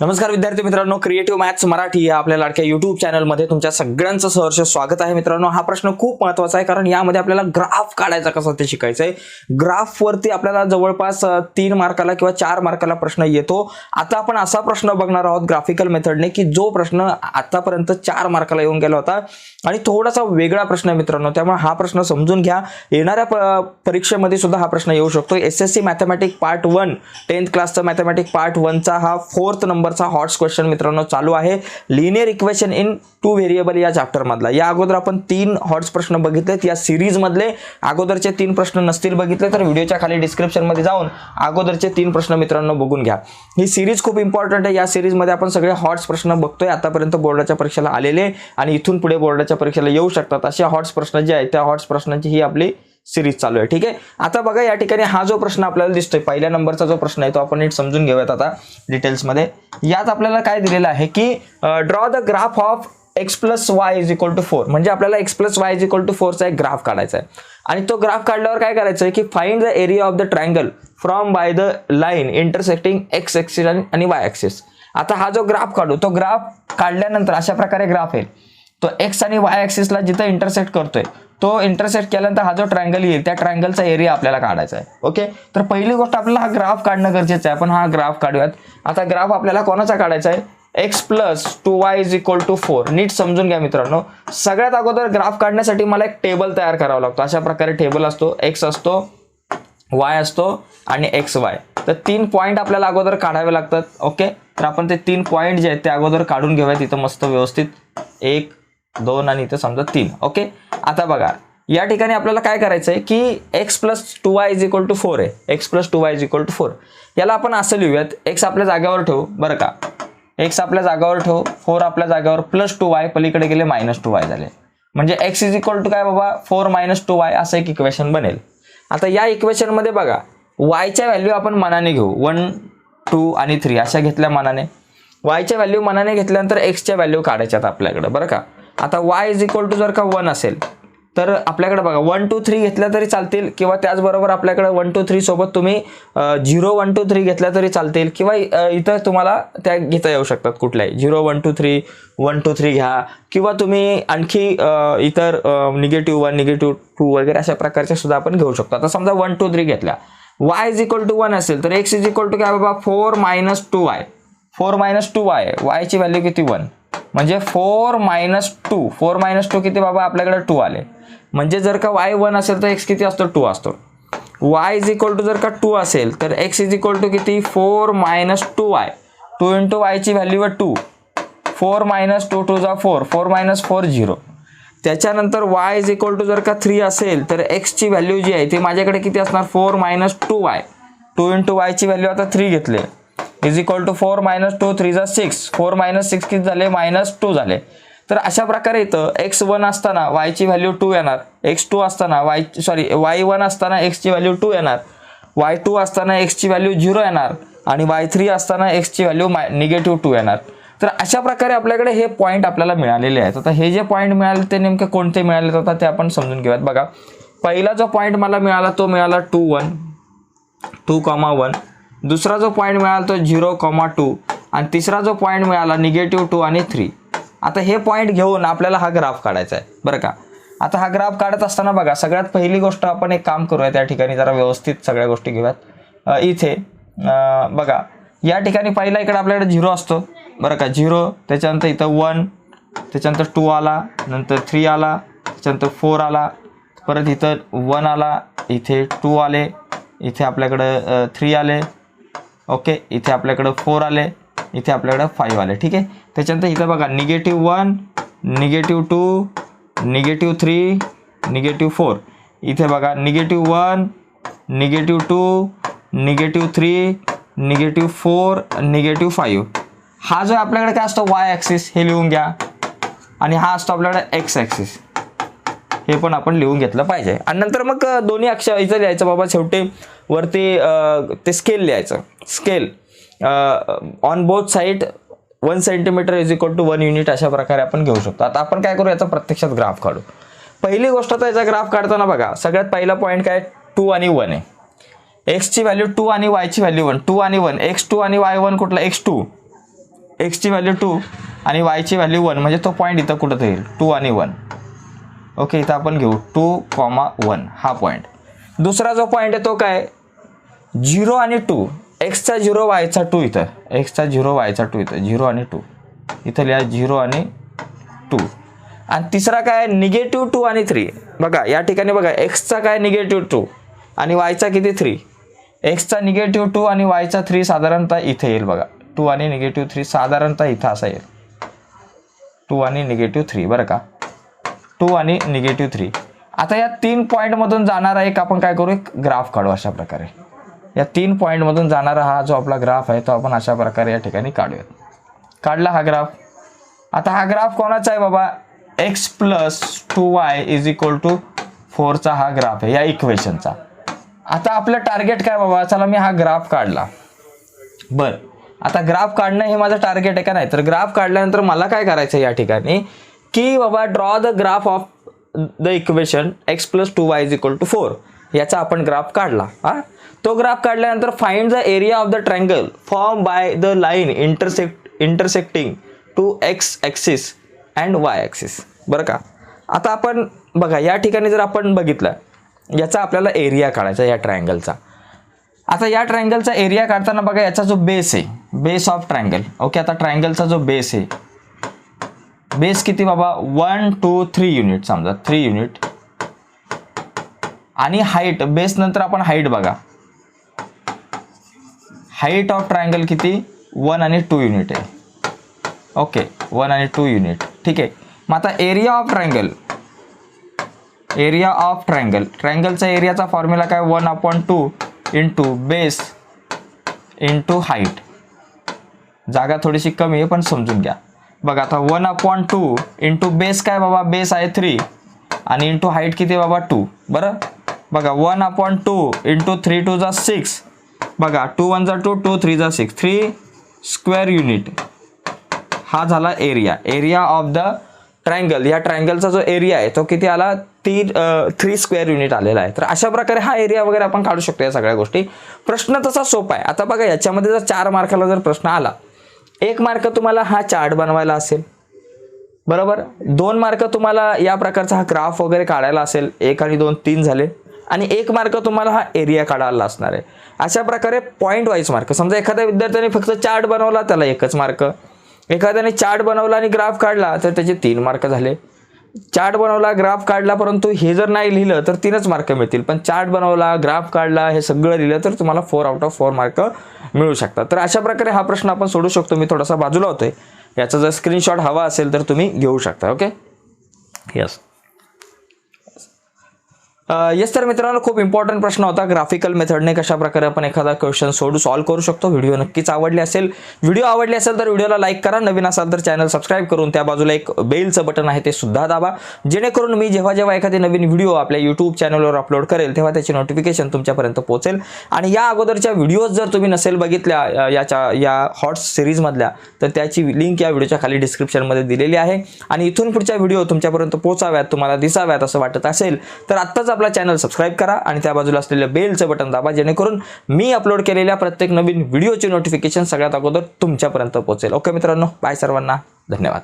नमस्कार विद्यार्थी मित्रांनो क्रिएटिव्ह मॅथ्स मराठी या आपल्या लाडक्या युट्यूब चॅनलमध्ये तुमच्या सगळ्यांचं सहर्ष स्वागत आहे मित्रांनो. हा प्रश्न खूप महत्त्वाचा आहे कारण यामध्ये आपल्याला ग्राफ काढायचा कसा ते शिकायचं आहे ग्राफवरती आपल्याला जवळपास तीन मार्काला किंवा चार मार्काला प्रश्न येतो. आता आपण असा प्रश्न बघणार आहोत ग्राफिकल मेथडने की जो प्रश्न आतापर्यंत चार मार्काला येऊन गेला होता. आणि थोडासा वेगळा प्रश्न आहे मित्रांनो त्यामुळे हा प्रश्न समजून घ्या. येणाऱ्या प- परीक्षेमध्ये सुद्धा हा प्रश्न येऊ शकतो. S S C mathematic part one tenth क्लासचा मॅथमॅटिक पार्ट वनचा हा फोर्थ नंबरचा हॉट्स क्वेश्चन मित्रांनो चालू आहे. Linear equation in two variable या चॅप्टरमधला या अगोदर आपण तीन हॉट्स प्रश्न बघितलेत. या सिरीजमधले अगोदरचे तीन प्रश्न नसतील बघितले तर व्हिडिओच्या खाली डिस्क्रिप्शनमध्ये जाऊन अगोदरचे तीन प्रश्न मित्रांनो बघून घ्या. ही सिरीज खूप इम्पॉर्टंट आहे. या सिरीजमध्ये आपण सगळे हॉट्स प्रश्न बघतोय. आतापर्यंत बोर्डाच्या परीक्षेला आलेले आणि इथून पुढे बोर्डाच्या परीक्षेला येऊ शकतात. असे हॉट्स प्रश्न जे आहेत त्या हॉट्स प्रश्नांची ही आपली सिरीज चालू आहे. ठीक आहे? आता बघा या ठिकाणी हा जो प्रश्न आपल्याला दिसतोय पहिल्या नंबरचा जो प्रश्न आहे तो आपण नीट समजून घेऊयात आता डिटेल्समध्ये यात आपल्याला काय दिलेलं आहे की draw the graph of x plus y is equal to four म्हणजे आपल्याला x plus y is equal to फोरचा एक ग्राफ काढायचा आहे. आणि तो ग्राफ काढल्यावर काय करायचं आहे की find the area of the triangle from by the line intersecting x axis आणि वाय ॲक्सिस आता हा जो ग्राफ काढू तो ग्राफ काढल्यानंतर अशा प्रकारे ग्राफ आहे तो एक्स आणि वाय ॲक्सिसला जिथं इंटरसेक्ट करतोय तो इंटरसेक्ट केल्यानंतर हा जो ट्रायंगल येईल त्या ट्रायंगलचा एरिया आपल्याला काढायचा आहे. ओके तर पहिली गोष्ट आपल्याला हा ग्राफ काढणं गरजेचं आहे. आपण हा ग्राफ काढूयात. आता ग्राफ आपल्याला कोणाचा काढायचा आहे? X plus two y is equal to four नीट समजून घ्या मित्रांनो. सगळ्यात अगोदर ग्राफ काढण्यासाठी मला एक टेबल तयार करावा लागतो. अशा प्रकारे टेबल असतो. एक्स असतो वाय असतो आणि एक्स वाय तर तीन पॉईंट आपल्याला अगोदर काढावे लागतात. ओके तर आपण ते तीन पॉईंट जे आहेत ते अगोदर काढून घेऊयात. इथं मस्त व्यवस्थित. एक दोन आणि इथं समजा तीन. ओके आता बघा या ठिकाणी आपल्याला काय करायचं आहे की x plus two y is equal to four आहे. X plus two y is equal to four याला आपण असं लिहूयात एक्स आपल्या जागेवर ठेवू बरं का? एक्स आपल्या जागावर ठेवू फोर आपल्या जागेवर प्लस टू वाय पलीकडे गेले मायनस टू वाय झाले. म्हणजे एक्स इज इक्वल टू काय बाबा? फोर मायनस टू वाय असं एक इक्वेशन बनेल. आता या इक्वेशनमध्ये बघा वायच्या व्हॅल्यू आपण मनाने घेऊ. वन टू आणि थ्री अशा घेतल्या मनाने. वायच्या व्हॅल्यू मनाने घेतल्यानंतर एक्सच्या व्हॅल्यू काढायच्यात आपल्याकडे बरं का? आता वाय इज इक्वल टू जर का वन असेल तर आपल्याकडे बघा वन टू थ्री घेतल्या तरी चालतील किंवा त्याचबरोबर आपल्याकडे वन टू थ्री सोबत तुम्ही झिरो वन टू थ्री घेतल्या तरी चालतील किंवा इथं तुम्हाला त्या घेता येऊ शकतात कुठल्याही. Zero one two three one two three घ्या किंवा तुम्ही आणखी इतर निगेटिव्ह वन निगेटिव्ह टू वगैरे अशा प्रकारच्या सुद्धा आपण घेऊ शकतो. आता समजा वन टू थ्री घेतल्या. Y is equal to one असेल तर एक्स इज इक्वल टू काय बाबा? Four minus two y four minus two y y value किती? वन म्हणजे four minus two. Four minus two किती बाबा? आपल्याकडे टू आले. म्हणजे जर का वाय वन असेल तर एक्स किती असतो? टू असतो. वाय इज इक्वल टू जर का टू असेल तर एक्स इज इक्वल टू किती? Four minus two y. Two into वायची value two. Four minus two two जा four. Four minus four zero. त्याच्यानंतर वाय इज इक्वल टू जर का थ्री असेल तर एक्सची व्हॅल्यू जी आहे ती माझ्याकडे किती असणार? Four minus two y. Two into वायची value आता थ्री घेतले is equal to four minus two three जा सिक्स फोर मायनस सिक्स किती झाले? मायनस टू झाले. तर अशा प्रकारे इथं एक्स वन असताना वायची व्हॅल्यू टू येणार. एक्स टू असताना वाय सॉरी वाय वन असताना एक्सची व्हॅल्यू टू येणार. वाय टू असताना एक्सची व्हॅल्यू झिरो येणार. आणि वाय थ्री असताना एक्सची व्हॅल्यू माय निगेटिव्ह टू येणार. तर अशा प्रकारे आपल्याकडे हे पॉईंट आपल्याला मिळालेले आहेत. आता हे जे पॉईंट मिळाले ते नेमके कोणते मिळाले? आता ते आपण समजून घेऊयात. बघा पहिला जो पॉईंट मला मिळाला तो मिळाला two one two comma one दुसरा जो पॉईंट मिळाला तो झिरो कॉमा टू आणि तिसरा जो पॉईंट मिळाला निगेटिव्ह टू आणि थ्री आता हे पॉईंट घेऊन आपल्याला हा ग्राफ काढायचा आहे. बरं का? आता हा ग्राफ काढत असताना बघा सगळ्यात पहिली गोष्ट आपण एक काम करूया त्या ठिकाणी जरा व्यवस्थित सगळ्या गोष्टी घेऊयात. इथे बघा या ठिकाणी पहिला इकडे आपल्याकडे झिरो असतो. बरं का? झिरो त्याच्यानंतर इथं वन त्याच्यानंतर टू आला नंतर थ्री आला त्याच्यानंतर फोर आला परत इथं वन आला इथे टू आले इथे आपल्याकडं थ्री आले ओके इथे आपल्याकडं फोर आले इथे आपल्याकडं फाईव्ह आले ठीक आहे? त्याच्यानंतर इथं बघा negative one negative two negative three negative four इथे बघा negative one negative two negative three negative four negative five हा जो आपल्याकडे काय असतो वाय ॲक्सिस हे लिहून घ्या. आणि हा असतो आपल्याकडे एक्स ॲक्सिस हे पण आपण लिहून घेतलं पाहिजे. आणि नंतर मग दोन्ही अक्षर इथं लिहायचं बाबा शेवटी वरती ते स्केल लिहायचं. Scale on both side one centimetre is equal to one unit अशा प्रकारे आपण घेऊ शकतो. आता आपण काय करू याचा प्रत्यक्षात ग्राफ काढू. पहिली गोष्ट तर याचा ग्राफ काढताना बघा सगळ्यात पहिला पॉईंट काय? टू आणि वन आहे. एक्सची व्हॅल्यू टू आणि वायची व्हॅल्यू वन टू आणि वन एक्स टू आणि वाय वन कुठला? एक्स टू एक्सची व्हॅल्यू टू आणि वायची व्हॅल्यू वन म्हणजे तो पॉईंट इथं कुठं येईल. टू आणि वन ओके इथं आपण घेऊ. टू कॉमा वन हा पॉईंट दुसरा जो पॉईंट आहे तो काय? झिरो आणि टू. एक्सचा झिरो वायचा टू इथं. एक्सचा झिरो वायचा टू इथं. झिरो आणि टू. इथं लिहा झिरो आणि टू. आणि तिसरा काय निगेटिव्ह टू आणि थ्री बघा या ठिकाणी बघा एक्सचा काय निगेटिव्ह टू आणि वायचा किती थ्री एक्सचा निगेटिव्ह टू आणि वायचा थ्री साधारणतः इथे येईल बघा. टू आणि निगेटिव्ह थ्री साधारणतः इथं असा येईल. टू आणि निगेटिव्ह थ्री बरं का? टू आणि निगेटिव्ह थ्री आता या तीन पॉईंटमधून जाणारा एक आपण काय करू? एक ग्राफ काढू अशा प्रकारे. या तीन पॉईंटमधून जाणारा हा जो आपला ग्राफ आहे तो आपण अशा प्रकारे या ठिकाणी काढूयात. काढला हा ग्राफ आता हा ग्राफ कोणाचा आहे बाबा? X plus two y is equal to फोरचा हा ग्राफ आहे या इक्वेशनचा आता आपलं टार्गेट काय बाबा? चला मी हा ग्राफ काढला. बरं. आता ग्राफ काढणं हे माझं टार्गेट आहे का नाही? तर ग्राफ काढल्यानंतर मला काय करायचं आहे या ठिकाणी? की बाबा draw the graph of the equation x plus two y is equal to four याचा आपण ग्राफ काढला हा? तो ग्राफ काढल्यानंतर find the area of the triangle form by the line intersect intersecting to x axis and y axis बरं का? आता आपण बघा या ठिकाणी जर आपण बघितलं याचा आपल्याला एरिया काढायचा या ट्रायंगलचा आता या ट्रायंगलचा एरिया काढताना बघा याचा जो बेस आहे बेस ऑफ ट्रायंगल ओके आता ट्रायंगलचा जो बेस आहे बेस किती बाबा? वन टू थ्री युनिट समजा थ्री युनिट. आणि हाईट बेस नंतर आपण हाईट बघा. हाईट ऑफ ट्रायंगल किती? वन आणि टू युनिट आहे. ओके वन आणि टू युनिट. ठीक आहे. मग आता area of triangle. Area of triangle. ट्रायंगलचा एरियाचा फॉर्म्युला काय? One upon two into base into height. जागा थोडीशी कमी आहे पण समजून घ्या. बघा आता one upon two into base काय बाबा? बेस आहे थ्री आणि इंटू हाईट किती बाबा? टू बरं? बघा one upon two into three two जा सिक्स बघा टू वन जा टू टू थ्री जा सिक्स थ्री स्क्वेअर युनिट हा झाला area area of the triangle या ट्रायंगलचा जो एरिया आहे तो किती आला? तीन थ्री स्क्वेअर युनिट आलेला आहे. तर अशा प्रकारे हा एरिया वगैरे आपण काढू शकतो या सगळ्या गोष्टी. प्रश्न तसा सोपा आहे. आता बघा याच्यामध्ये जर चार मार्काला जर प्रश्न आला एक मार्क तुम्हाला हा चार्ट बनवायला असेल. बरोबर? दोन मार्क तुम्हाला या प्रकारचा हा ग्राफ वगैरे काढायला असेल. एक आणि दोन तीन झाले. आणि एक मार्क तुम्हाला हा एरिया काढायला असणार आहे. अशा प्रकारे पॉईंट वाईज मार्क समजा एखाद्या विद्यार्थ्याने फक्त चार्ट बनवला त्याला एकच मार्क. एखाद्याने चार्ट बनवला आणि ग्राफ काढला तर त्याचे तीन मार्क झाले. चार्ट बनवला ग्राफ काढला परंतु हे जर नाही लिहिलं तर तीनच मार्क मिळतील. पण चार्ट बनवला ग्राफ काढला हे सगळं लिहिलं तर तुम्हाला four out of four mark मिळू शकतात. तर अशा प्रकारे हा प्रश्न आपण सोडू शकतो. मी थोडासा बाजूला होतोय. याचा जर स्क्रीनशॉट हवा असेल तर तुम्ही घेऊ शकता ओके यस येस तर मित्रांनो खूप इम्पॉर्टंट प्रश्न होता. ग्राफिकल मेथडने कशा प्रकारे आपण एखादा क्वेश्चन सोडू सॉल्व्ह करू शकतो. व्हिडिओ नक्कीच आवडली असेल. व्हिडिओ आवडली असेल तर व्हिडिओला लाईक करा. नवीन असाल तर चॅनल सबस्क्राईब करून त्या बाजूला एक बेलचं बटन आहे ते सुद्धा दाबा. जेणेकरून मी जेव्हा जेव्हा एखादी नवीन व्हिडिओ आपल्या यूट्यूब चॅनलवर अपलोड करेल तेव्हा त्याची नोटिफिकेशन तुमच्यापर्यंत पोहोचेल. आणि या अगोदरच्या व्हिडिओज जर तुम्ही नसेल बघितल्या याच्या या हॉट्स सिरीजमधल्या तर त्याची लिंक या व्हिडिओच्या खाली डिस्क्रिप्शनमध्ये दिलेली आहे. आणि इथून पुढच्या व्हिडिओ तुमच्यापर्यंत पोहोचाव्यात तुम्हाला दिसाव्यात असं वाटत असेल तर आत्ताच आपला चॅनल सबस्क्राईब करा आणि त्या बाजूला असलेलं बेलचं बटन दाबा जेणेकरून मी अपलोड केलेल्या प्रत्येक नवीन व्हिडिओचे नोटिफिकेशन सगळ्यात अगोदर तुमच्यापर्यंत पोहोचेल. ओके मित्रांनो बाय सर्वांना. धन्यवाद.